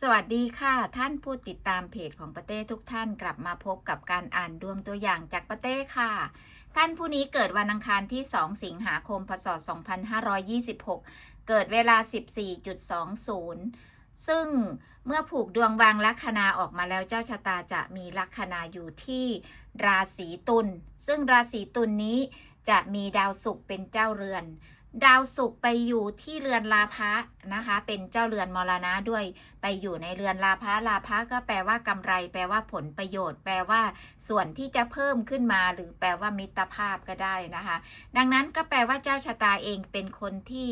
สวัสดีค่ะท่านผู้ติดตามเพจของปาเต้ทุกท่านกลับมาพบกับการอ่านดวงตัวอย่างจากปาเต้ค่ะ ท่านผู้นี้เกิดวันอังคารที่ 2 สิงหาคม พศ 2526 เกิดเวลา 14.20 ซึ่งเมื่อผูกดวงวางลัคนาออกมาแล้วเจ้าชะตาจะมีลัคนาอยู่ที่ราศีตุลซึ่งราศีตุลนี้จะมีดาวศุกร์เป็นเจ้าเรือน ดาวศุกร์ไปอยู่ที่เรือนลาภะนะคะ เป็นเจ้าเรือนมรณะด้วย ไปอยู่ในเรือนลาภะลาภะก็แปลว่ากำไร แปลว่าผลประโยชน์ แปลว่าส่วนที่จะเพิ่มขึ้นมา หรือแปลว่ามิตรภาพก็ได้นะคะ ดังนั้นก็แปลว่าเจ้าชะตาเองเป็นคนที่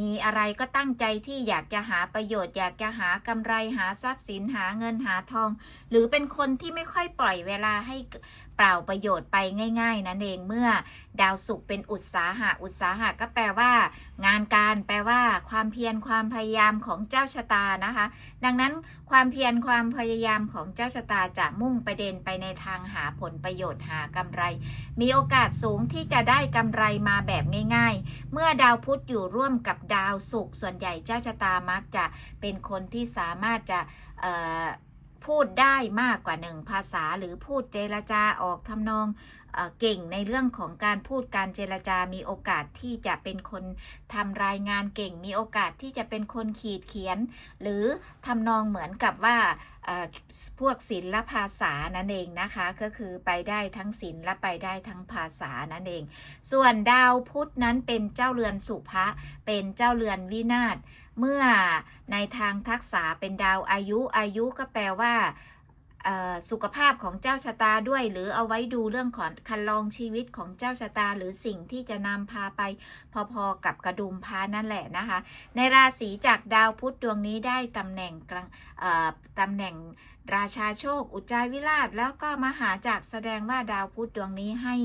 มีอะไรก็ตั้งใจที่อยากจะหาประโยชน์ อยากจะหากำไรหาทรัพย์สินหาเงินหาทอง หรือเป็นคนที่ไม่ค่อยปล่อยเวลาให้เปล่าประโยชน์ไปง่ายๆนั่นเองเมื่อดาวศุกร์เป็นอุตสาหะ อุตสาหะก็แปลว่า งานการแปลว่า ความเพียรความพยายามของเจ้าชะตานะคะ ดังนั้นความเพียรความพยายามของเจ้าชะตาจะมุ่งประเด็นไปในทางหาผลประโยชน์หากำไร มีโอกาสสูงที่จะได้กำไรมาแบบง่าย ๆ เมื่อดาวพุธอยู่ร่วมกับดาวศุกร์ส่วนใหญ่เจ้าชะตามักจะเป็นคนที่สามารถจะ พูดได้มากกว่าหนึ่งภาษาหรือพูดเจรจาออกทำนอง เก่งในเรื่องของการพูดการเจรจา มีโอกาสที่จะเป็นคนทำรายงานเก่ง มีโอกาสที่จะเป็นคนขีดเขียน หรือทำนองเหมือนกับว่าพวกศิลภาษานั่นเองนะคะ ก็คือไปได้ทั้งศิลและไปได้ทั้งภาษานั่นเอง ส่วนดาวพุธนั้นเป็นเจ้าเรือนสุภะเป็นเจ้าเรือนวินาศเมื่อในทางทักษะเป็นดาวอายุอายุก็แปลว่า สุขภาพของเจ้าชะตาด้วย หรือเอาไว้ดูเรื่องของคันลองชีวิตของเจ้าชะตา หรือสิ่งที่จะนำพาไปพอๆกับกระดุมพานั่นแหละนะคะ ในราศีจากดาวพุธดวงนี้ได้ตำแหน่งกลางตำแหน่งราชาโชค อุจจาวิราช แล้วก็มหาจากรแสดงว่าดาวพุธดวงนี้ให้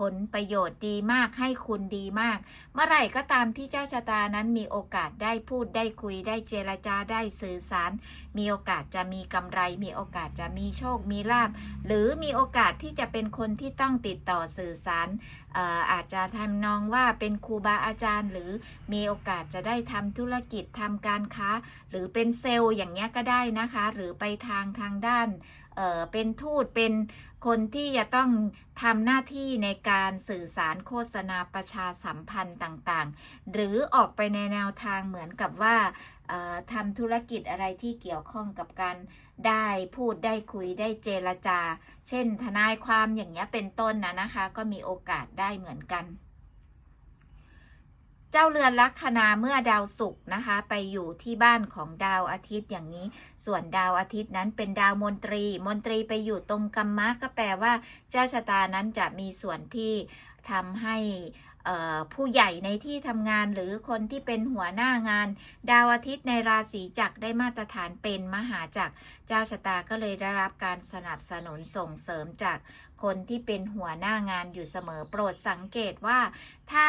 ผลประโยชน์ดีมากให้คุณดีมาก เมื่อไหร่ก็ตามที่เจ้าชะตานั้นมีโอกาสได้พูดได้คุยได้เจรจาได้สื่อสาร มีโอกาสจะมีกำไร มีโอกาสจะมีโชคมีลาบหรือมีโอกาสที่จะเป็นคนที่ต้องติดต่อสื่อสารอออาจจะทำนองว่าเป็นครูบาอาจารย์ หรือมีโอกาสจะได้ทำธุรกิจทำการค้า หรือเป็นเซลล์อย่างเงี้ยก็ได้นะคะ หรือไปทางทางด้าน เเป็นทูตเป็นคนที่จะต้องทำหน้าที่ในการสื่อสารโฆษณาประชาสัมพันธ์ต่างๆ หรือออกไปในแนวทางเหมือนกับว่าทำธุรกิจอะไรที่เกี่ยวข้องกับการได้พูดได้คุยได้เจรจา เช่นทนายความอย่างเงี้ยเป็นต้นนะนะคะ ก็มีโอกาสได้เหมือนกัน เจ้าเรือนลัคนาเมื่อดาวศุกร์นะคะ ไปอยู่ที่บ้านของดาวอาทิตย์อย่างนี้ ส่วนดาวอาทิตย์นั้นเป็นดาวมนตรี มนตรีไปอยู่ตรงกัมมะก็แปลว่า เจ้าชะตานั้นจะมีส่วนที่ทำให้ผู้ใหญ่ในที่ทำงานหรือคนที่เป็นหัวหน้างาน ดาวอาทิตย์ในราศีจักรได้มาตรฐานเป็นมหาจักร เจ้าชะตาก็เลยได้รับการสนับสนุนส่งเสริมจากคนที่เป็นหัวหน้างานอยู่เสมอโปรดสังเกตว่า ถ้า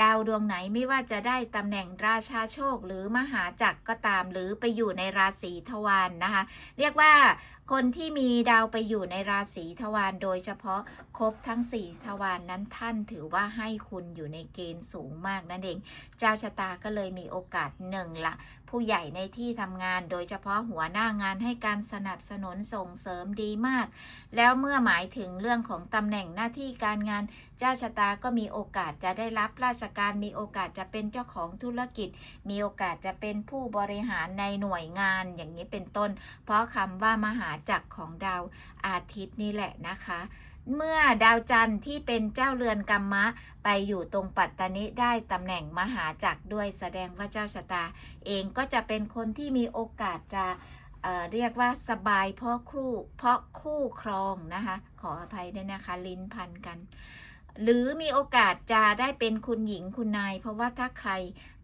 ดาวดวงไหนไม่ว่าจะได้ตำแหน่งราชาโชคหรือมหาจักรก็ตามหรือไปอยู่ในราศีทวารนนะคะ เรียกว่าคนที่มีดาวไปอยู่ในราศีทวารโดยเฉพาะครบทั้งสี่ทวารนนั้นท่านถือว่าให้คุณอยู่ในเกณฑ์สูงมากนั่นเอง เจ้าชะตาก็เลยมีโอกาสหนึ่งละ ผู้ใหญ่ในที่ทำงานโดยเฉพาะหัวหน้างานให้การสนับสนุนส่งเสริมดีมาก แล้วเมื่อหมายถึงเรื่องของตำแหน่งหน้าที่การงาน เจ้าชะตาก็มีโอกาสจะได้รับราชการ มีโอกาสจะเป็นเจ้าของธุรกิจ มีโอกาสจะเป็นผู้บริหารในหน่วยงานอย่างนี้เป็นต้น เพราะคำว่ามหาจักรของดาวอาทิตย์นี่แหละนะคะ เมื่อดาวจันทร์ที่เป็นเจ้าเรือนกรรมะ ไปอยู่ตรงปัตตานิได้ตำแหน่งมหาจักรด้วยแสดงว่าเจ้าชะตา เองก็จะเป็นคนที่มีโอกาสจะเเรียกว่าสบายเพราะคู่เพราะคู่ครองนะคะ ขออภัยด้วยนะคะ ลิ้นพันกัน หรือมีโอกาสจะได้เป็นคุณหญิงคุณนาย เพราะว่าถ้าใคร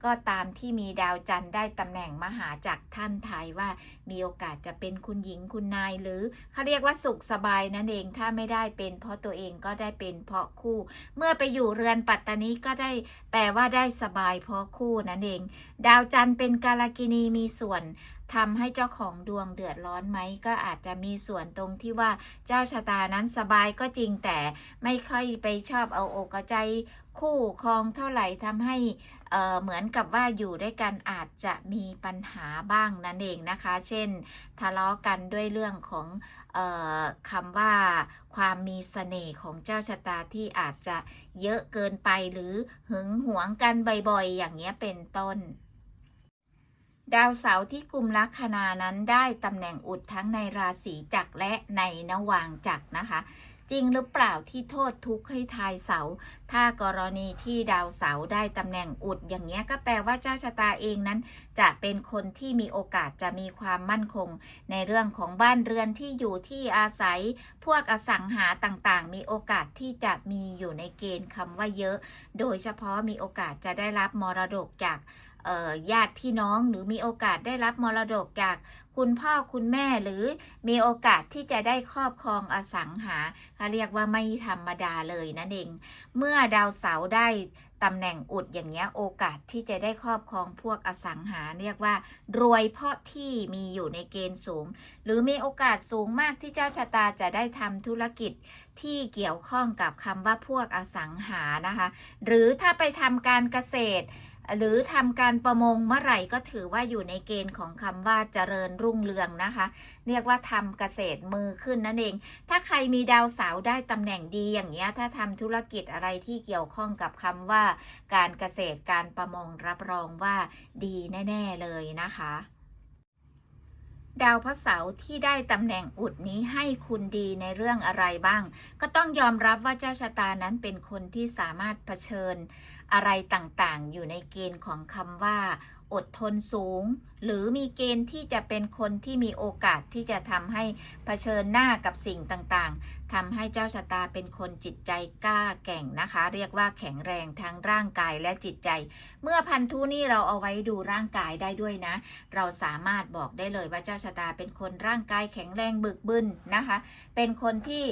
ก็ตามที่มีดาวจันทร์ได้ตำแหน่งมหาจักรท่านทายว่า มีโอกาสจะเป็นคุณหญิงคุณนาย หรือเขาเรียกว่าสุขสบายนั่นเองถ้าไม่ได้เป็น เพราะตัวเองก็ได้เป็นเพราะคู่ เมื่อไปอยู่เรือนปัตตานีก็ได้แปลว่าได้สบายเพราะคู่นั่นเอง ดาวจันทร์เป็นกาลกินีมีส่วน ทำให้เจ้าของดวงเดือดร้อนไหมก็อาจจะมีส่วนตรงที่ว่าเจ้าชะตานั้นสบายก็จริงแต่ไม่ค่อยไปชอบเอาอกเอาใจคู่ครองเท่าไหร่ทำให้เเหมือนกับว่าอยู่ด้วยกันอาจจะมีปัญหาบ้างนั่นเองนะคะ เช่น ทะเลาะกันด้วยเรื่องของออคำว่าความมีเสน่ห์ของเจ้าชะตาที่อาจจะเยอะเกินไปหรือหึงหวงกันบ่อยๆ อย่างเงี้ยเป็นต้น ดาวเสาร์ที่กุมลัคนานั้นได้ตำแหน่งอุดทั้งในราศีจักรและในนวางจักรนะคะ จริงหรือเปล่าที่โทษทุกข์ให้ทายเสา ถ้ากรณีที่ดาวเสาร์ได้ตำแหน่งอุดอย่างเงี้ยก็แปลว่าเจ้าชะตาเองนั้น จะเป็นคนที่มีโอกาสจะมีความมั่นคง ในเรื่องของบ้านเรือนที่อยู่ที่อาศัย พวกอสังหาต่างๆ มีโอกาสที่จะมีอยู่ในเกณฑ์คำว่าเยอะ โดยเฉพาะมีโอกาสจะได้รับมรดกจาก ญาติพี่น้องหรือมีโอกาสได้รับมรดกจากคุณพ่อคุณแม่หรือมีโอกาสที่จะได้ครอบครองอสังหาเขาเรียกว่าไม่ธรรมดาเลยนั่นเอง เมื่อดาวเสาร์ได้ตำแหน่งอุดอย่างเงี้ยโอกาสที่จะได้ครอบครองพวกอสังหา เรียกว่า รวยเพราะที่มีอยู่ในเกณฑ์สูง หรือมีโอกาสสูงมากที่เจ้าชะตาจะได้ทำธุรกิจที่เกี่ยวข้องกับคำว่าพวกอสังหานะคะ หรือถ้าไปทำการเกษตร หรือทำการประมงเมื่อไหร่ก็ถือว่าอยู่ในเกณฑ์ของคำว่าเจริญรุ่งเรืองนะคะ เรียกว่าทำเกษตรมือขึ้นนั่นเอง ถ้าใครมีดาวเสาร์ได้ตำแหน่งดีอย่างเงี้ย ถ้าทำธุรกิจอะไรที่เกี่ยวข้องกับคำว่า การเกษตรการประมงรับรองว่าดีแน่ ๆเลยนะคะดาวพระเสาร์ที่ได้ตำแหน่งอุดนี้ให้คุณดีในเรื่องอะไรบ้าง ก็ต้องยอมรับว่าเจ้าชะตานั้นเป็นคนที่สามารถเผชิญ อะไรต่างๆ อยู่ในเกณฑ์ของคำว่า อดทนสูง หรือมีเกณฑ์ที่จะเป็นคนที่มีโอกาสที่จะทำให้เผชิญหน้ากับสิ่งต่างๆทำให้เจ้าชะตาเป็นคนจิตใจกล้าแก่งนะคะ เรียกว่าแข็งแรงทั้งร่างกายและจิตใจ เมื่อพันธุนี่เราเอาไว้ดูร่างกายได้ด้วยนะ เราสามารถบอกได้เลยว่าเจ้าชะตาเป็นคนร่างกายแข็งแรงบึกบึนนะคะ เป็นคนที่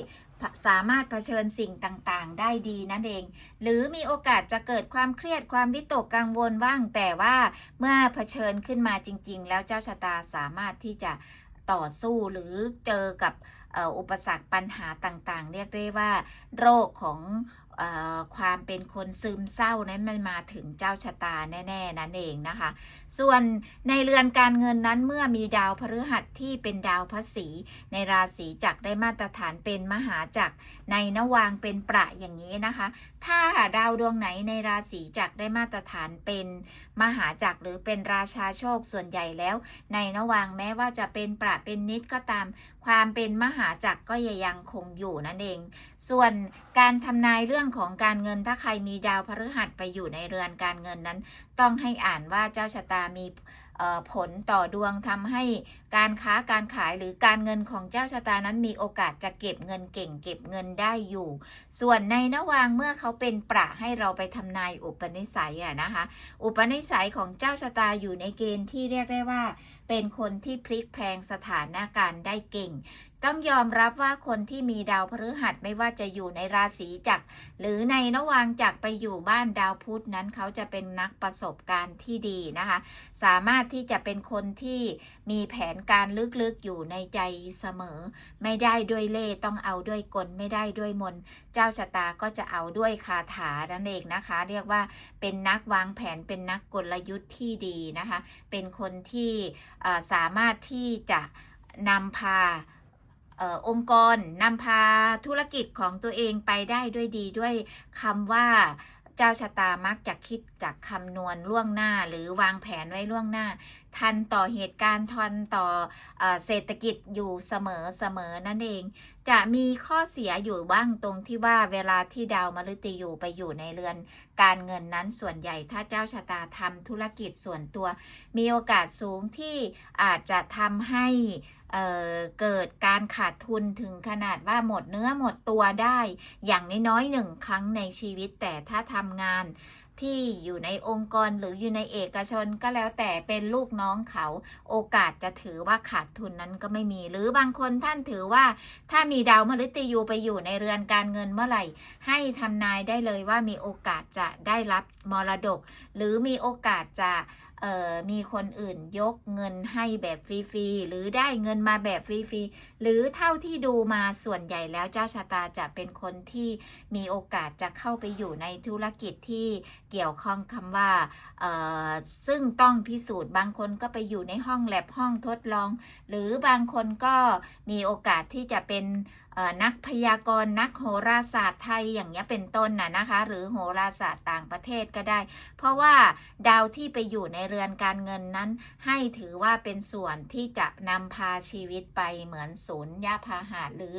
สามารถเผชิญสิ่งต่างๆ ได้ดีนั่นเอง หรือมีโอกาสจะเกิดความเครียดความวิตกกังวลบ้างแต่ว่าเมื่อเผชิญขึ้นมาจริง ๆ แล้วเจ้าชะตาสามารถที่จะต่อสู้หรือเจอกับอุปสรรคปัญหาต่างๆ เรียกได้ว่า โรคของ ความเป็นคนซึมเศร้านั้นมันมาถึงเจ้าชะตาแน่ ๆ นั่นเองนะคะ ส่วนในเรือนการเงินนั้นเมื่อมีดาวพฤหัสที่เป็นดาวพระศรีในราศีจักรได้มาตรฐานเป็นมหาจักรในนวางเป็นประอย่างนี้นะคะ ถ้าดาวดวงไหนในราศีจักรได้มาตรฐานเป็นมหาจักรหรือเป็นราชาโชคส่วนใหญ่แล้ว ในนวางแม้ว่าจะเป็นประเป็นนิดก็ตาม ความเป็นมหาจักรก็ยังคงอยู่นั่นเอง ส่วนการทำนายเรื่องของการเงินถ้าใครมีดาวพฤหัสไปอยู่ในเรือนการเงินนั้น ต้องให้อ่านว่าเจ้าชะตามี ผลต่อดวงทำให้การค้าการขายหรือการเงินของเจ้าชะตานั้นมีโอกาสจะเก็บเงินเก่ง เก็บเงินได้อยู่ ส่วนในนวางเมื่อเขาเป็นประให้เราไปทำนายอุปนิสัยอะนะคะ อุปนิสัยของเจ้าชะตาอยู่ในเกณฑ์ที่เรียกได้ว่า เป็นคนที่พลิกแพลงสถานการณ์ได้เก่ง ต้องยอมรับว่าคนที่มีดาวพฤหัสไม่ว่าจะอยู่ในราศีจักรหรือในนวางจักรไปอยู่บ้านดาวพุธนั้นเขาจะเป็นนักประสบการณ์ที่ดีนะคะ สามารถที่จะเป็นคนที่มีแผนการลึกๆอยู่ในใจเสมอ ไม่ได้ด้วยเล่ต้องเอาด้วยกลไม่ได้ด้วยมน เจ้าชะตาก็จะเอาด้วยคาถานั่นเองนะคะ เรียกว่าเป็นนักวางแผนเป็นนักกลยุทธ์ที่ดีนะคะ เป็นคนที่สามารถที่จะนำพา อองค์กรนำพาธุรกิจของตัวเองไปได้ด้วยดีด้วยคำว่าเจ้าชะตามักจะคิดจากคำนวณล่วงหน้า หรือวางแผนไว้ล่วงหน้า ทันต่อเหตุการณ์ทันต่อเอเศรษฐกิจอยู่เสมอเสมอนั่นเอง จะมีข้อเสียอยู่บ้างตรงที่ว่าเวลาที่ดาวมฤตยูไปอยู่ในเรือน การเงินนั้นส่วนใหญ่ถ้าเจ้าชะตาทำธุรกิจส่วนตัว มีโอกาสสูงที่อาจจะทำให้เเกิดการขาดทุนถึงขนาดว่าหมดเนื้อหมดตัวได้ อย่างน้อยๆหนึ่งครั้งในชีวิตแต่ถ้าทำงาน ที่อยู่ในองค์กรหรืออยู่ในเอกชนก็แล้วแต่เป็นลูกน้องเขา โอกาสจะถือว่าขาดทุนนั้นก็ไม่มี หรือบางคนท่านถือว่า ถ้ามีดาวมฤตยูไปอยู่ในเรือนการเงินเมื่อไหร่ ให้ทำนายได้เลยว่ามีโอกาสจะได้รับมรดก หรือมีโอกาสจะ มีคนอื่นยกเงินให้แบบฟรีๆหรือได้เงินมาแบบฟรีๆหรือเท่าที่ดูมาส่วนใหญ่แล้วเจ้าชะตาจะเป็นคนที่มีโอกาสจะเข้าไปอยู่ในธุรกิจที่เกี่ยวข้องคำว่าซึ่งต้องพิสูจน์บางคนก็ไปอยู่ในห้องแลบห้องทดลอง หรือบางคนก็มีโอกาสที่จะเป็น นักพยากรณ์นักโหราศาสตร์ไทยอย่างเงี้ยเป็นต้นน่ะนะคะ หรือโหราศาสตร์ต่างประเทศก็ได้ เพราะว่าดาวที่ไปอยู่ในเรือนการเงินนั้น ให้ถือว่าเป็นส่วนที่จะนำพาชีวิตไปเหมือนศูนย์ยาพาหะหรือ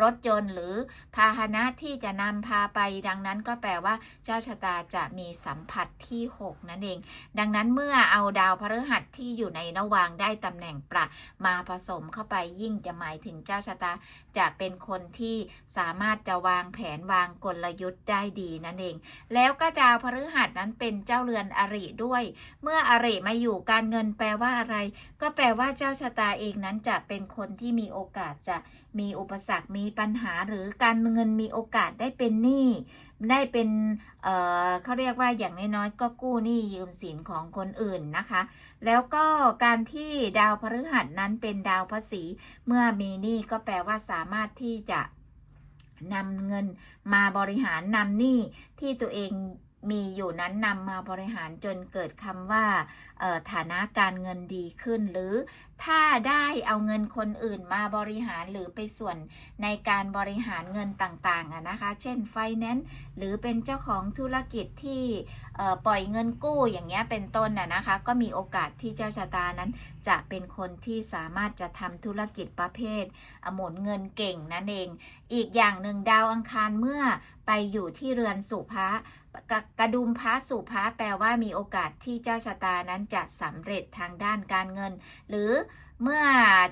รถยนต์หรือพาหนะที่จะนำพาไป ดังนั้นก็แปลว่าเจ้าชะตาจะมีสัมผัสที่ 6 นั่นเอง ดังนั้นเมื่อเอาดาวพฤหัสที่อยู่ในนวางได้ตำแหน่งประมาผสมเข้าไปยิ่งจะหมายถึงเจ้าชะตาจะเป็นคนที่สามารถจะวางแผนวางกลยุทธ์ได้ดีนั่นเอง แล้วก็ดาวพฤหัสนั้นเป็นเจ้าเรือนอริด้วย เมื่ออริมาอยู่การเงินแปลว่าอะไร ก็แปลว่าเจ้าชะตาเองนั้นจะเป็นคนที่มีโอกาสจะมีอุปสรรคมีปัญหาหรือการเงินมีโอกาสได้เป็นหนี้ ได้เป็นเอ่อเขาเรียกว่าอย่างน้อยๆก็กู้หนี้ยืมสินของคนอื่นนะคะ แล้วก็การที่ดาวพฤหัสนั้นเป็นดาวพระศีเมื่อมีหนี้ก็แปลว่าสามารถที่จะนำเงินมาบริหารนำหนี้ที่ตัวเอง มีอยู่นั้นนำมาบริหารจนเกิดคำว่าฐานะการเงินดีขึ้น หรือถ้าได้เอาเงินคนอื่นมาบริหารหรือไปส่วนในการบริหารเงินต่างๆนะคะ เช่นไฟแนนซ์หรือเป็นเจ้าของธุรกิจที่ปล่อยเงินกู้อย่างเงี้ยเป็นต้นนะคะ ก็มีโอกาสที่เจ้าชะตานั้น จะเป็นคนที่สามารถจะทำธุรกิจประเภทหมุนเงินเก่งนั่นเอง อีกอย่างหนึ่งดาวอังคารเมื่อไปอยู่ที่เรือนสุภะ กะกระดุมพระสุภะแปลว่ามีโอกาสที่เจ้าชะตานั้นจะสำเร็จทางด้านการเงิน หรือเมื่อ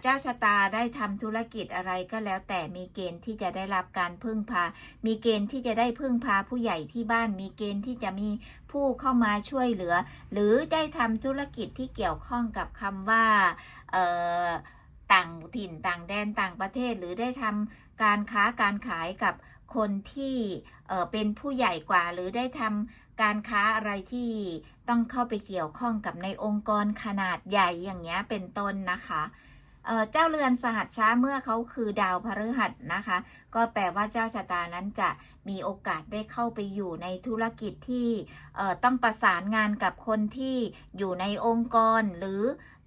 เจ้าชะตาได้ทำธุรกิจอะไรก็แล้ว แต่มีเกณฑ์ที่จะได้รับการพึ่งพา มีเกณฑ์ที่จะได้พึ่งพาผู้ใหญ่ที่บ้าน มีเกณฑ์ที่จะมีผู้เข้ามาช่วยเหลือ หรือได้ทำธุรกิจที่เกี่ยวข้องกับคำว่าต่างถิ่นต่างแดนต่างประเทศ หรือได้ทำการค้าการขายกับ คนที่เป็นผู้ใหญ่กว่า หรือได้ทำการค้าอะไรที่ต้องเข้าไปเกี่ยวข้องกับในองค์กรขนาดใหญ่อย่างเงี้ยเป็นต้นนะคะเเจ้าเรือนสหัสช้าเมื่อเขาคือดาวพฤหัสนะคะ ก็แปลว่าเจ้าชะตานั้นจะมีโอกาสได้เข้าไปอยู่ในธุรกิจที่ต้องประสานงานกับคนที่อยู่ในองค์กร หรือ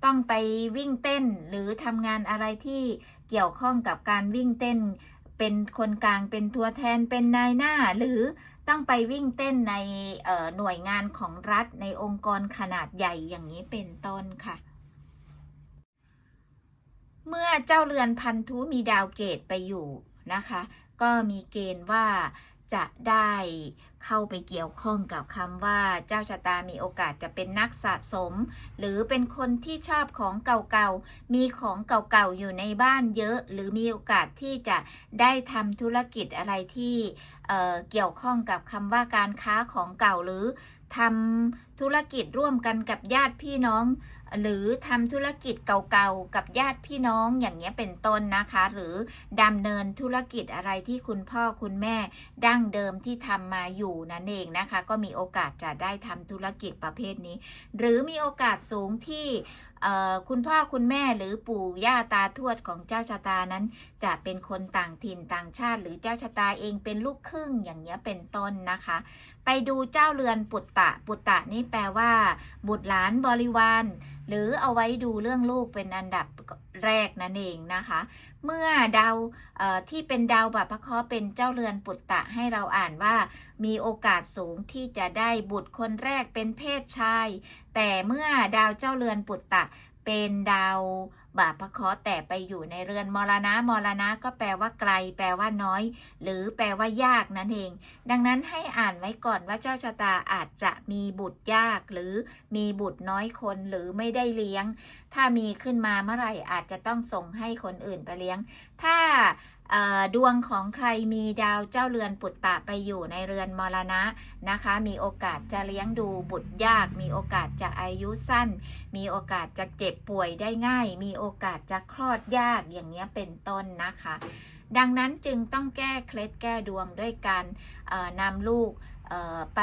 ต้องไปวิ่งเต้น หรือทำงานอะไรที่เกี่ยวข้องกับการวิ่งเต้น เป็นคนกลางเป็นตัวแทนเป็นนายหน้า หรือต้องไปวิ่งเต้นในหน่วยงานของรัฐในองค์กรขนาดใหญ่อย่างนี้เป็นต้นค่ะ เมื่อเจ้าเรือนพันธุมีดาวเกตไปอยู่นะคะ ก็มีเกณฑ์ว่า จะได้เข้าไปเกี่ยวข้องกับคำว่าเจ้าชะตามีโอกาสจะเป็นนักสะสม หรือเป็นคนที่ชอบของเก่าๆ มีของเก่าๆ อยู่ในบ้านเยอะ หรือมีโอกาสที่จะได้ทำธุรกิจอะไรที่เเกี่ยวข้องกับคำว่าการค้าของเก่าหรือทำธุรกิจร่วมกันกับญาติพี่น้อง หรือทำธุรกิจเก่าๆ กับญาติพี่น้องอย่างเงี้ยเป็นต้นนะคะ หรือดำเนินธุรกิจอะไรที่คุณพ่อคุณแม่ดั้งเดิมที่ทำมาอยู่นั่นเองนะคะ ก็มีโอกาสจะได้ทำธุรกิจประเภทนี้ หรือมีโอกาสสูงที่ คุณพ่อคุณแม่หรือปู่ย่าตาทวดของเจ้าชะตานั้น จะเป็นคนต่างถิ่นต่างชาติ หรือเจ้าชะตาเองเป็นลูกครึ่งอย่างเงี้ยเป็นต้นนะคะ ไปดูเจ้าเรือนปุตตะ ปุตตะนี่แปลว่า บุตรหลานบริวารหรือเอาไว้ดูเรื่องลูกเป็นอันดับแรกนั่นเองนะคะ เมื่อดาวที่เป็นดาวบัพพเคราะห์เป็นเจ้าเรือนปุตตะให้เราอ่านว่า มีโอกาสสูงที่จะได้บุตรคนแรกเป็นเพศชาย แต่เมื่อดาวเจ้าเรือนปุตตะ เป็นดาวบาปพเคราะห์แต่ไปอยู่ในเรือนมรณะมรณะก็แปลว่าไกล แปลว่าน้อย หรือแปลว่ายากนั่นเอง ดังนั้นให้อ่านไว้ก่อนว่าเจ้าชะตาอาจจะมีบุตรยาก หรือมีบุตรน้อยคนหรือไม่ได้เลี้ยง ถ้ามีขึ้นมาเมื่อไหร่อาจจะต้องส่งให้คนอื่นไปเลี้ยง ถ้า ดวงของใครมีดาวเจ้าเรือนปุตตะไปอยู่ในเรือนมรณะนะคะ มีโอกาสจะเลี้ยงดูบุตรยาก มีโอกาสจะอายุสั้น มีโอกาสจะเจ็บป่วยได้ง่าย มีโอกาสจะคลอดยากอย่างเนี้ยเป็นต้นนะคะ ดังนั้นจึงต้องแก้เคล็ดแก้ดวงด้วยการนำลูกไป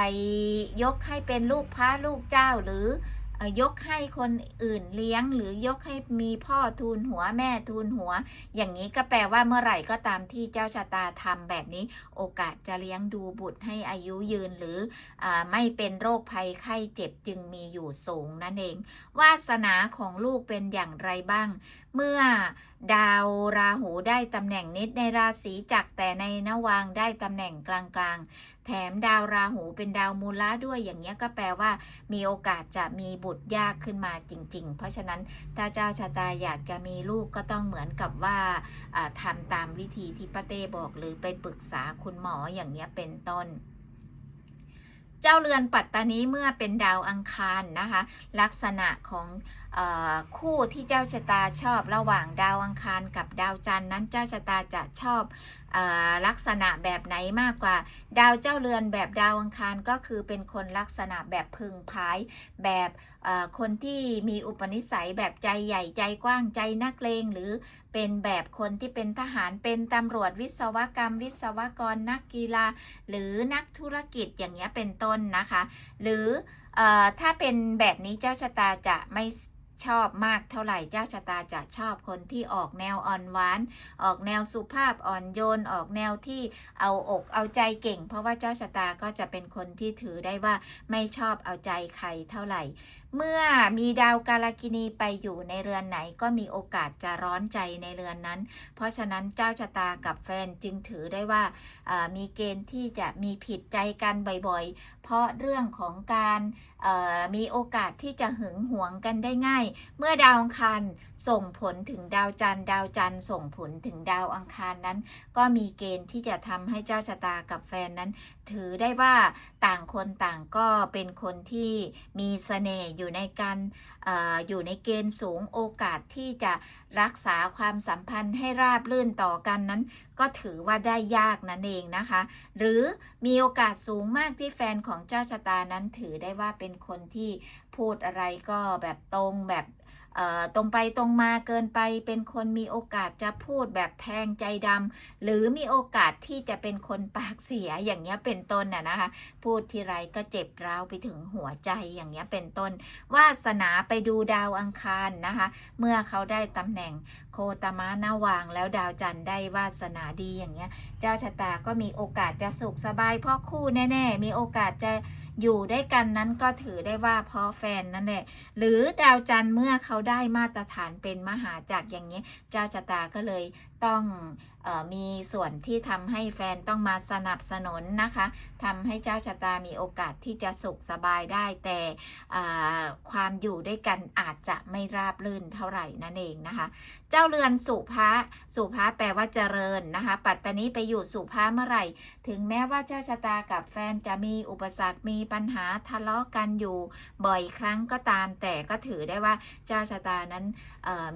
ยกให้เป็นลูกพระลูกเจ้าหรือ ยกให้คนอื่นเลี้ยง หรือยกให้มีพ่อทูลหัวแม่ทูลหัว อย่างนี้ก็แปลว่าเมื่อไหร่ก็ตามที่เจ้าชะตาทำแบบนี้ โอกาสจะเลี้ยงดูบุตรให้อายุยืนหรืออไม่เป็นโรคภัยไข้เจ็บจึงมีอยู่สูงนั่นเอง วาสนาของลูกเป็นอย่างไรบ้าง เมื่อดาวราหูได้ตำแหน่งนิดในราศีจักรแต่ในนวางได้ตำแหน่งกลางๆ แถมดาวราหูเป็นดาวมูลละด้วยอย่างเงี้ยก็แปลว่า มีโอกาสจะมีบุตรยากขึ้นมาจริง ๆ เพราะฉะนั้นถ้าเจ้าชะตาอยากจะมีลูกก็ต้องเหมือนกับว่าทำตามวิธีที่ป้าเต้บอก หรือไปปรึกษาคุณหมออย่างเงี้ยเป็นต้นเจ้าเรือนปัตตานีเมื่อเป็นดาวอังคารนะคะ ลักษณะของ คู่ที่เจ้าชะตาชอบระหว่างดาวอังคารกับดาวจันทร์นั้นเจ้าชะตาจะชอบอลักษณะแบบไหนมากกว่า ดาวเจ้าเรือนแบบดาวอังคารก็คือเป็นคนลักษณะแบบพึงพาย แบบคนที่มีอุปนิสัยแบบใจใหญ่ใจกว้างใจนักเลงหรือเป็นแบบคนที่เป็นทหารเป็นตำรวจวิศวกรรม วิศวกรนักกีฬา หรือนักธุรกิจอย่างเงี้ยเป็นต้นนะคะ หรืออถ้าเป็นแบบนี้เจ้าชะตาจะไม่ ชอบมากเท่าไหร่เจ้าชะตาจะชอบคนที่ออกแนวอ่อนหวาน ออกแนวสุภาพอ่อนโยน ออกแนวที่เอาอกเอาใจเก่ง เพราะว่าเจ้าชะตาก็จะเป็นคนที่ถือได้ว่าไม่ชอบเอาใจใครเท่าไหร่ เมื่อมีดาวกาลกินีไปอยู่ในเรือนไหนก็มีโอกาสจะร้อนใจในเรือนนั้น เพราะฉะนั้นเจ้าชะตากับแฟนจึงถือได้ว่ามีเกณฑ์ที่จะมีผิดใจกันบ่อยๆ เพราะเรื่องของการมีโอกาสที่จะหึงหวงกันได้ง่าย เมื่อดาวอังคารส่งผลถึงดาวจันทร์ดาวจันทร์ส่งผลถึงดาวอังคารนั้น ก็มีเกณฑ์ที่จะทำให้เจ้าชะตากับแฟนนั้น ถือได้ว่าต่างคนต่างก็เป็นคนที่มีเสน่ห์อยู่ในการออยู่ในเกณฑ์สูงโอกาสที่จะรักษาความสัมพันธ์ให้ราบรื่นต่อกันนั้น ก็ถือว่าได้ยากนั่นเองนะคะ หรือมีโอกาสสูงมากที่แฟนของเจ้าชะตานั้นถือได้ว่าเป็นคนที่พูดอะไรก็แบบตรงแบบ ตรงไปตรงมาเกินไป เป็นคนมีโอกาสจะพูดแบบแทงใจดำหรือมีโอกาสที่จะเป็นคนปากเสียอย่างเงี้ยเป็นต้นน่ะนะคะ พูดทีไรก็เจ็บร้าวไปถึงหัวใจอย่างเงี้ยเป็นต้น วาสนาไปดูดาวอังคารนะคะ เมื่อเขาได้ตำแหน่งโคตมะนาวาง แล้วดาวจันทร์ได้วาสนาดีอย่างเงี้ย เจ้าชะตาก็มีโอกาสจะสุขสบายเพราะคู่แน่ ๆ มีโอกาสจะ อยู่ด้วยกันนั้นก็ถือได้ว่าเพราะแฟนนั่นแหละ หรือดาวจันทร์เมื่อเขาได้มาตรฐานเป็นมหาจักรอย่างนี้ เจ้าชะตาก็เลยต้อง มีส่วนที่ทำให้แฟนต้องมาสนับสนุนนะคะทำให้เจ้าชะตามีโอกาสที่จะสุขสบายได้ แต่ความอยู่ด้วยกันอาจจะไม่ราบรื่นเท่าไหร่นั่นเองนะคะ เจ้าเรือนสุภาสุภาแปลว่าเจริญนะคะ ปัตตานีไปอยู่สุภาเมื่อไหร่ ถึงแม้ว่าเจ้าชะตากับแฟนจะมีอุปสรรคมีปัญหาทะเลาะกันอยู่บ่อยครั้งก็ตาม แต่ก็ถือได้ว่าเจ้าชะตานั้น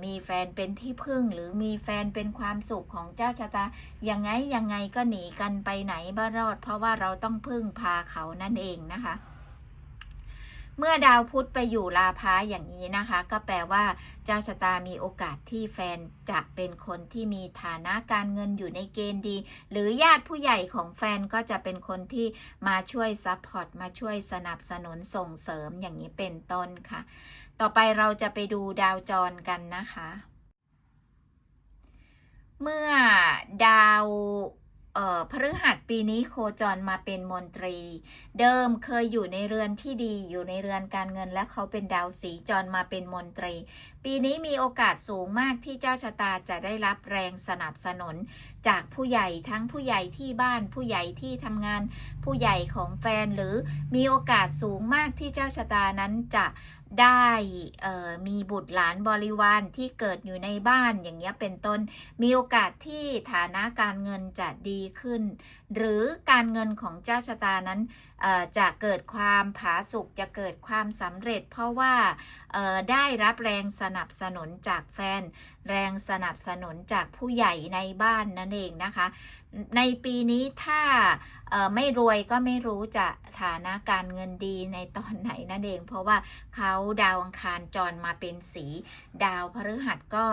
มีแฟนเป็นที่พึ่งหรือมีแฟนเป็นความสุขของเจ้าชะตายังไงยังไงก็หนีกันไปไหนบ่รอด เพราะว่าเราต้องพึ่งพาเขานั่นเองนะคะเมื่อดาวพุธไปอยู่ลาพาอย่างนี้นะคะ ก็แปลว่า เจ้าชะตามีโอกาสที่แฟนจะเป็นคนที่มีฐานะการเงินอยู่ในเกณฑ์ดี หรือญาติผู้ใหญ่ของแฟนก็จะเป็นคนที่มาช่วยซัพพอร์ตมาช่วยสนับสนุนส่งเสริมอย่างนี้เป็นต้นค่ะ ต่อไปเราจะไปดูดาวจรกันนะคะ เมื่อดาวเอ่อพฤหัสปีนี้โคจรมาเป็นมนตรี เดิมเคยอยู่ในเรือนที่ดีอยู่ในเรือนการเงินและเขาเป็นดาวสีจรมาเป็นมนตรี ปีนี้มีโอกาสสูงมากที่เจ้าชะตาจะได้รับแรงสนับสนุน จากผู้ใหญ่ทั้งผู้ใหญ่ที่บ้านผู้ใหญ่ที่ทำงาน ผู้ใหญ่ของแฟนหรือมีโอกาสสูงมากที่เจ้าชะตานั้นจะ ได้มีบุตรหลานบริวารที่เกิดอยู่ในบ้านอย่างเงี้ยเป็นต้น มีโอกาสที่ฐานะการเงินจะดีขึ้น หรือการเงินของเจ้าชะตานั้นจะเกิดความผาสุกจะเกิดความสำเร็จ เพราะว่าได้รับแรงสนับสนุนจากแฟน แรงสนับสนุนจากผู้ใหญ่ในบ้านนั่นเองนะคะ ในปีนี้ถ้าไม่รวยก็ไม่รู้จะฐานะการเงินดีในตอนไหนนั่นเอง เพราะว่าเขาดาวอังคารจรมาเป็นสี ดาวพฤหัสก็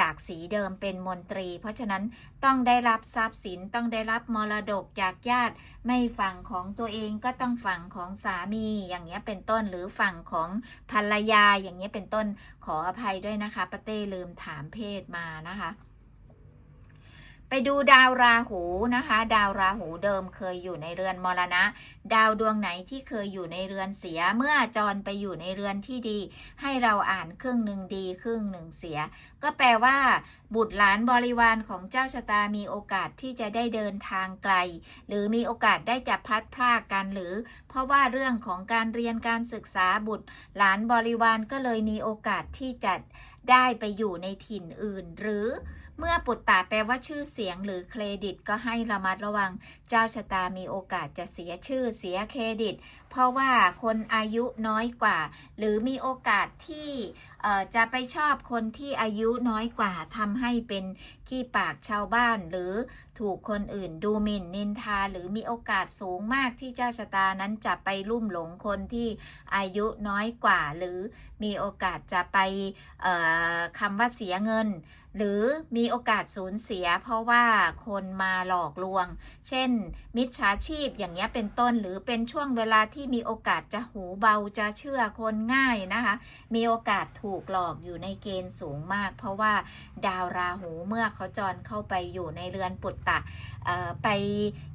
จากสีเดิมเป็นมนตรี เพราะฉะนั้นต้องได้รับทรัพย์สินต้องได้รับมรดกจากญาติ ไม่ฝั่งของตัวเองก็ต้องฝั่งของสามีอย่างเงี้ยเป็นต้นหรือฝั่งของภรรยาอย่างเงี้ยเป็นต้นขออภัยด้วยนะคะป้าเต้ลืมถามามเพศมานะคะ ไปดูดาวราหูนะคะ ดาวราหูเดิมเคยอยู่ในเรือนมรณะ ดาวดวงไหนที่เคยอยู่ในเรือนเสียเมื่อจรไปอยู่ในเรือนที่ดี ให้เราอ่านครึ่งหนึ่งดีครึ่งหนึ่งเสีย ก็แปลว่า บุตรหลานบริวารของเจ้าชะตามีโอกาสที่จะได้เดินทางไกล หรือมีโอกาสได้จะพลัดพรากกันหรือ เพราะว่าเรื่องของการเรียนการศึกษาบุตรหลานบริวารก็เลยมีโอกาสที่จะ ได้ไปอยู่ในถิ่นอื่น หรือเมื่อปุตตะแปลว่าชื่อเสียงหรือเครดิตก็ให้ระมัดระวัง เจ้าชะตามีโอกาสจะเสียชื่อเสียเครดิต เพราะว่าคนอายุน้อยกว่า หรือมีโอกาสที่ จะไปชอบคนที่อายุน้อยกว่าทำให้เป็นขี้ปากชาวบ้าน หรือถูกคนอื่นดูหมิ่นนินทา หรือมีโอกาสสูงมากที่เจ้าชะตานั้นจะไปลุ่มหลงคนที่อายุน้อยกว่า หรือมีโอกาสจะไปคำว่าเสียเงิน หรือมีโอกาสสูญเสีย เพราะว่าคนมาหลอกลวง เช่น มิจฉาชีพอย่างเงี้ยเป็นต้นหรือเป็นช่วงเวลาที่มีโอกาสจะหูเบาจะเชื่อคนง่ายนะคะ มีโอกาสถูกหลอกอยู่ในเกณฑ์สูงมาก เพราะว่าดาวราหูเมื่อเขาจรเข้าไปอยู่ในเรือนปุตตะไป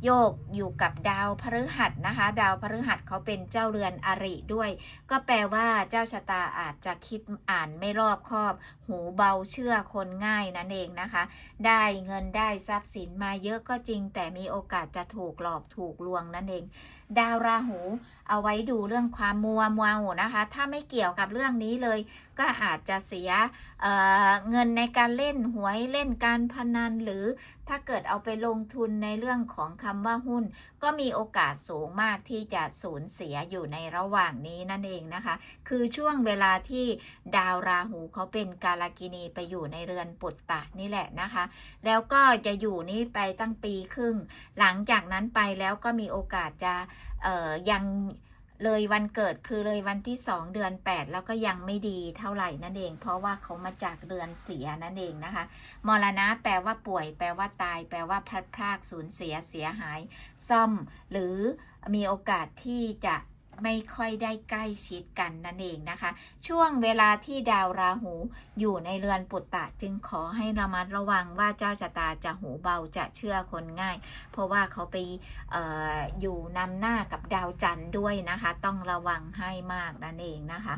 โยกอยู่กับดาวพฤหัสนะคะ ดาวพฤหัสเขาเป็นเจ้าเรือนอริด้วย ก็แปลว่าเจ้าชะตาอาจจะคิดอ่านไม่รอบคอบหูเบาเชื่อคนง่ายนั่นเองนะคะ ได้เงินได้ทรัพย์สินมาเยอะก็จริง แต่มีโอกาสจะถูกหลอกถูกลวงนั่นเอง ดาวราหูเอาไว้ดูเรื่องความมัวมัวนะคะ ถ้าไม่เกี่ยวกับเรื่องนี้เลย ก็อาจจะเสียเเงินในการเล่นหวยเล่นการพนันหรือ ถ้าเกิดเอาไปลงทุนในเรื่องของคำว่าหุ้น ก็มีโอกาสสูงมากที่จะสูญเสียอยู่ในระหว่างนี้นั่นเองนะคะ คือช่วงเวลาที่ดาวราหูเขาเป็นกาลกินีไปอยู่ในเรือนปุตตะนี่แหละนะคะ แล้วก็จะอยู่นี่ไปตั้งปีครึ่ง หลังจากนั้นไปแล้วก็มีโอกาสจะยัง เลยวันเกิดคือเลยวันที่สองเดือน 8 แล้วก็ยังไม่ดีเท่าไหร่นั่นเอง เพราะว่าเขามาจากเรือนเสียนั่นเองนะคะ มรณะแปลว่าป่วย แปลว่าตาย แปลว่าพลัดพรากสูญเสียเสียหาย ซ่อม หรือมีโอกาสที่จะ ไม่ค่อยได้ใกล้ชิดกันนั่นเองนะคะ ช่วงเวลาที่ดาวราหูอยู่ในเรือนปุตตะจึงขอให้ระมัดระวังว่าเจ้าชะตาจะหูเบาจะเชื่อคนง่าย เพราะว่าเขาไปอออยู่นำหน้ากับดาวจันทร์ด้วยนะคะ ต้องระวังให้มากนั่นเองนะคะ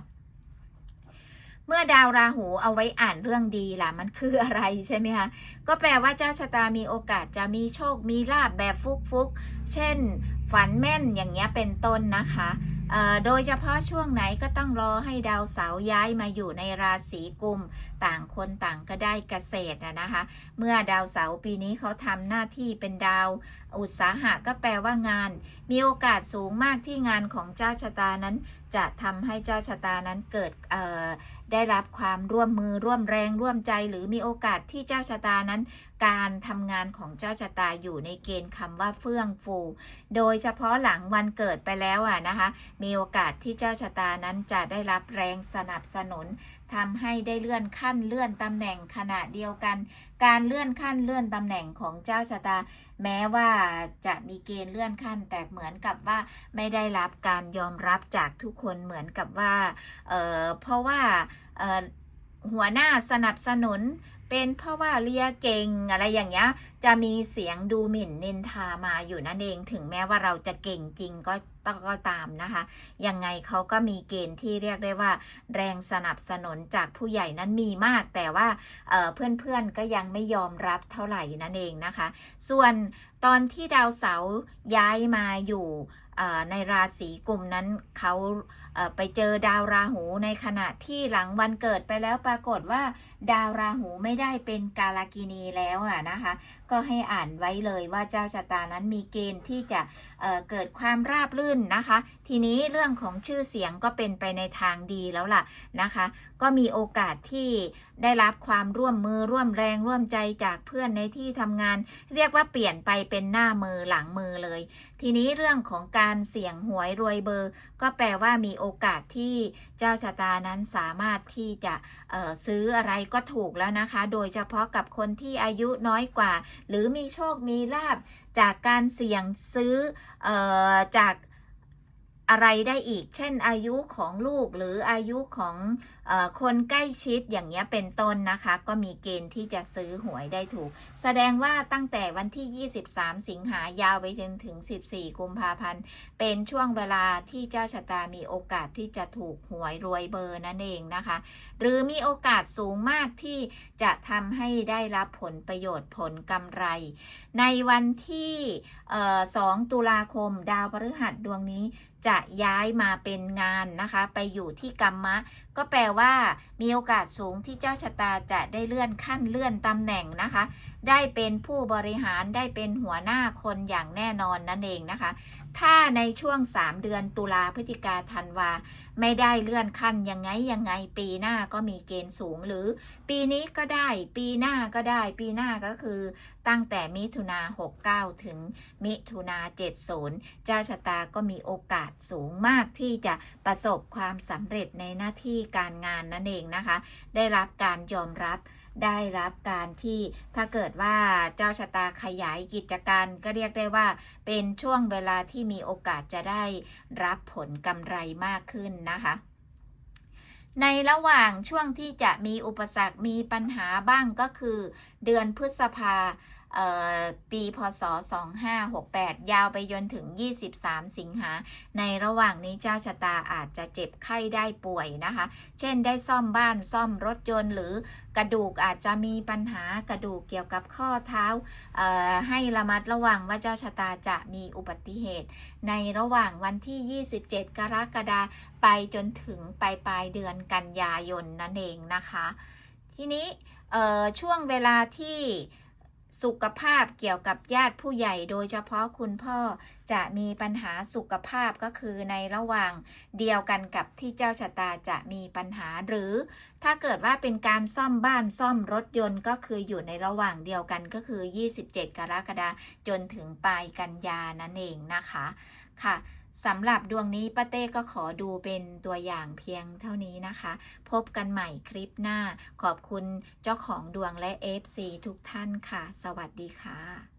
เมื่อดาวราหูเอาไว้อ่านเรื่องดีล่ะมันคืออะไรใช่ไหมคะก็แปลว่าเจ้าชะตามีโอกาสจะมีโชคมีลาบแบบฟุกฟุก เช่น ฝันแม่นอย่างเงี้ยเป็นต้นนะคะโดยเฉพาะช่วงไหนก็ต้องรอให้ดาวเสาร์ย้ายมาอยู่ในราศีกุม ต่างคนต่างก็ได้เกษตรนะนะคะ เมื่อดาวเสาร์ปีนี้เขาทำหน้าที่เป็นดาว อุตสาหะก็แปลว่างาน มีโอกาสสูงมากที่งานของเจ้าชะตานั้น จะทำให้เจ้าชะตานั้นเกิดได้รับความร่วมมือร่วมแรงร่วมใจ หรือมีโอกาสที่เจ้าชะตานั้นการทำงานของเจ้าชะตาอยู่ในเกณฑ์คำว่าเฟื่องฟู โดยเฉพาะหลังวันเกิดไปแล้วอะนะคะ มีโอกาสที่เจ้าชะตานั้นจะได้รับแรงสนับสนุนทำให้ได้เลื่อนขั้นเลื่อนตำแหน่งขณะเดียวกัน การเลื่อนขั้นเลื่อนตำแหน่งของเจ้าชะตา แม้ว่าจะมีเกณฑ์เลื่อนขั้น แต่เหมือนกับว่าไม่ได้รับการยอมรับจากทุกคนเหมือนกับว่าเออเพราะว่าออหัวหน้าสนับสนุน เป็นเพราะว่าเลียเก่งอะไรอย่างเงี้ย จะมีเสียงดูหมิ่นนินทามาอยู่นั่นเอง ถึงแม้ว่าเราจะเก่งจริงก็ต้องก็ตามนะคะ ยังไงเขาก็มีเกณฑ์ที่เรียกได้ว่า แรงสนับสนุนจากผู้ใหญ่นั้นมีมาก แต่ว่าเเพื่อนๆก็ยังไม่ยอมรับเท่าไหร่นั่นเองนะคะ ส่วนตอนที่ดาวเสาร์ย้ายมาอยู่ในราศีกลุ่มนั้นเขาเไปเจอดาวราหูในขณะที่หลังวันเกิดไปแล้วปรากฏว่า ดาวราหูไม่ได้เป็นกาลากินีแล้วอะนะคะ ก็ให้อ่านไว้เลยว่าเจ้าชะตานั้นมีเกณฑ์ที่จะเเกิดความราบรื่นนะคะ ทีนี้เรื่องของชื่อเสียงก็เป็นไปในทางดีแล้วล่ะนะคะก็มีโอกาสที่ได้รับความร่วมมือร่วมแรงร่วมใจจากเพื่อนในที่ทำงาน เรียกว่าเปลี่ยนไปเป็นหน้ามือหลังมือเลย ทีนี้เรื่องของการเสี่ยงหวยรวยเบอร์ ก็แปลว่ามีโอกาสที่เจ้าชะตานั้นสามารถที่จะซื้ออะไรก็ถูกแล้วนะคะ โดยเฉพาะกับคนที่อายุน้อยกว่า หรือมีโชคมีลาบจากการเสี่ยงซื้อออจาก อะไรได้อีก เช่น อายุของลูกหรืออายุของอคนใกล้ชิดอย่างเงี้ยเป็นต้นนะคะ ก็มีเกณฑ์ที่จะซื้อหวยได้ถูก แสดงว่าตั้งแต่วันที่ 23 สิงหายาวไปจนถึง 14 กุมภาพันธ์ เป็นช่วงเวลาที่เจ้าชะตามีโอกาสที่จะถูกหวยรวยเบอร์นั่นเองนะคะ หรือมีโอกาสสูงมากที่จะทำให้ได้รับผลประโยชน์ผลกำไร ในวันที่เอ่อ2ตุลาคมดาวพฤหัสดวงนี้ จะย้ายมาเป็นงานนะคะ ไปอยู่ที่กรรมะ ก็แปลว่า มีโอกาสสูงที่เจ้าชะตาจะได้เลื่อนขั้นเลื่อนตำแหน่งนะคะ ได้เป็นผู้บริหารได้เป็นหัวหน้าคนอย่างแน่นอนนั่นเองนะคะ ถ้าในช่วง 3 เดือนตุลาพฤศจิกาธันวา ไม่ได้เลื่อนขั้นยังไงยังไง ปีหน้าก็มีเกณฑ์สูงหรือ ปีนี้ก็ได้ ปีหน้าก็ได้ ปีหน้าก็คือตั้งแต่มิถุนา69 ถึงมิถุนา70 เจ้าชะตาก็มีโอกาสสูงมากที่จะประสบความสำเร็จในหน้าที่การงานนั่นเองนะคะ ได้รับการยอมรับ ได้รับการที่ถ้าเกิดว่าเจ้าชะตาขยายกิจการ ก็เรียกได้ว่าเป็นช่วงเวลาที่มีโอกาสจะได้รับผลกำไรมากขึ้นนะคะในระหว่างช่วงที่จะมีอุปสรรคมีปัญหาบ้างก็คือ เดือนพฤษภา ปีพศ 2568 ยาวไปจนถึง 23 สิงหา ในระหว่างนี้เจ้าชะตาอาจจะเจ็บไข้ได้ป่วยนะคะ เช่นได้ซ่อมบ้านซ่อมรถยนต์ หรือกระดูกอาจจะมีปัญหากระดูกเกี่ยวกับข้อเท้า ให้ระมัดระวังว่าเจ้าชะตาจะมีอุบัติเหตุ ในระหว่างวันที่ 27 กรกฎาคมไปจนถึงปลายปลายเดือนกันยายนนั่นเองนะคะ ทีนี้ช่วงเวลาที่ สุขภาพเกี่ยวกับญาติผู้ใหญ่โดยเฉพาะคุณพ่อจะมีปัญหาสุขภาพก็คือในระหว่างเดียวกันกับที่เจ้าชะตาจะมีปัญหาหรือ ถ้าเกิดว่าเป็นการซ่อมบ้านซ่อมรถยนต์ก็คืออยู่ในระหว่างเดียวกันก็คือ 27 กรกฎาคมจนถึงปลายกันยานั่นเองนะคะค่ะ สำหรับดวงนี้ป้าเต้ก็ขอดูเป็นตัวอย่างเพียงเท่านี้นะคะ พบกันใหม่คลิปหน้า ขอบคุณเจ้าของดวงและ FC ทุกท่านค่ะ สวัสดีค่ะ